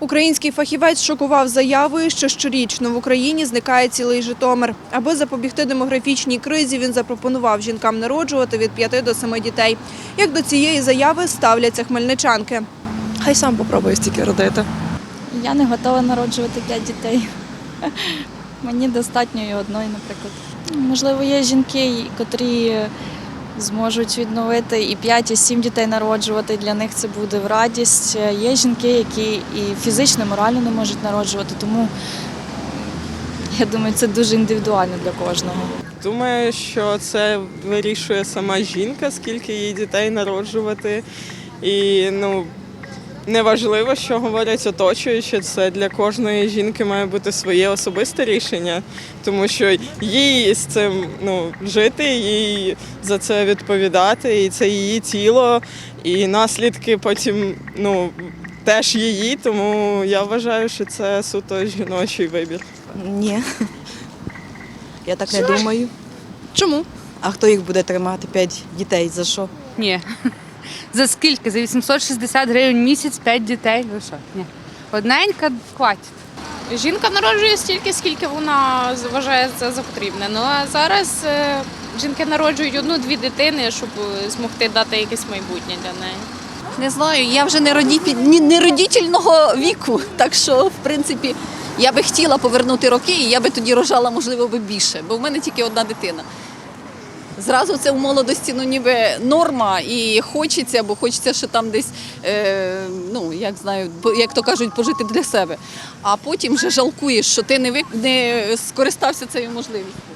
Український фахівець шокував заявою, що щорічно в Україні зникає цілий Житомир. Аби запобігти демографічній кризі, він запропонував жінкам народжувати від 5 до 7 дітей. Як до цієї заяви ставляться хмельничанки? Хай сам попробує стільки родити. Я не готова народжувати п'ять дітей. Мені достатньо і одної, наприклад. Можливо, є жінки, котрі зможуть відновити і 5, і 7 дітей народжувати. Для них це буде в радість. Є жінки, які і фізично, і морально не можуть народжувати, тому я думаю, це дуже індивідуально для кожного. Думаю, що це вирішує сама жінка, скільки їй дітей народжувати. І ну, неважливо, що говорять оточуючі, це для кожної жінки має бути своє особисте рішення, тому що їй з цим ну, жити, їй за це відповідати, і це її тіло, і наслідки потім ну, теж її, тому я вважаю, що це суто жіночий вибір. Ні. Я так не думаю. Чому? А хто їх буде тримати? П'ять дітей за що? Ні. За скільки? За 860 гривень місяць 5 дітей? Ви що? Ні. Одненька хватить. Жінка народжує стільки, скільки вона вважає це за потрібне. Ну а зараз е, жінки народжують одну-дві дитини, щоб е, змогти дати якесь майбутнє для неї. Не знаю, я вже не, родіті... ні- не родительного віку, так що, в принципі, я би хотіла повернути роки, і я би тоді рожала, можливо, би більше, бо в мене тільки одна дитина. Зразу це в молодості ну, ніби норма і хочеться, бо хочеться ще там десь, е, ну, як знаю, як то кажуть, пожити для себе. А потім вже жалкуєш, що ти не, вик... не скористався цією можливістю.